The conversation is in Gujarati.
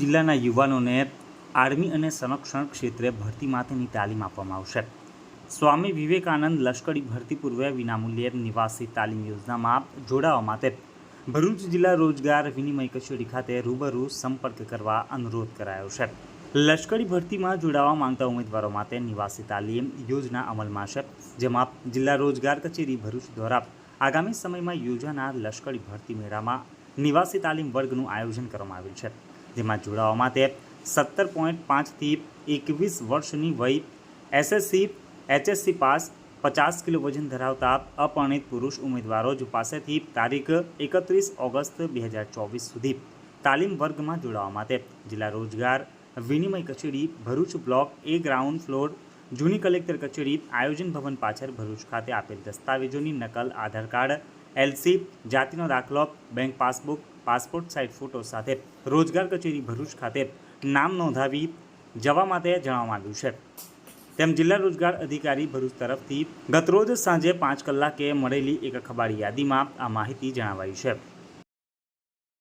જિલ્લાના યુવાનોને આર્મી અને સંરક્ષણ ક્ષેત્રે ભરતી માટેની તાલીમ આપવામાં આવશે. સ્વામી વિવેકાનંદ લશ્કરી ભરતી પૂર્વે વિનામૂલ્યે નિવાસી તાલીમ યોજનામાં જોડાવા માટે ભરૂચ જિલ્લા રોજગાર વિનિમય કચેરી ખાતે રૂબરૂ સંપર્ક કરવા અનુરોધ કરાયો છે. લશ્કરી ભરતીમાં જોડાવા માંગતા ઉમેદવારો માટે નિવાસી તાલીમ યોજના અમલમાં છે, જેમાં જિલ્લા રોજગાર કચેરી ભરૂચ દ્વારા આગામી સમયમાં યોજાનાર લશ્કરી ભરતી મેળામાં નિવાસી તાલીમ વર્ગનું આયોજન કરવામાં આવ્યું છે. જેમાં જોડાવા માટે સત્તર પોઈન્ટ પાંચથી એકવીસ વર્ષની વય, એસએસસી, એચએસસી પાસ, પચાસ કિલો વજન ધરાવતા અપરિણિત પુરુષ ઉમેદવારો જ પાસેથી તારીખ એકત્રીસ ઓગસ્ટ બે હજાર ચોવીસ સુધી તાલીમ વર્ગમાં જોડાવા માટે જિલ્લા રોજગાર, વિનિમય કચેરી, Bharuch block, A ground floor, જૂની કલેક્ટર કચેરી, આયોજન ભવન પાછળ ભરૂચ ખાતે આપેલ દસ્તાવેજોની નકલ, આધાર કાર્ડ એલસી, જાતિનો દાખલો, bank passbook, passport size photo સાથે રોજગાર કચેરી ભરૂચ ખાતે નામ નોંધાવી જવા માટે જણાવવામાં આવ્યું છે. તેમ જિલ્લા રોજગાર અધિકારી ભરૂચ તરફથી ગતરોજ સાંજે પાંચ કલાકે મળેલી એક અખબારી યાદીમાં આ માહિતી જણાવાઈ છે.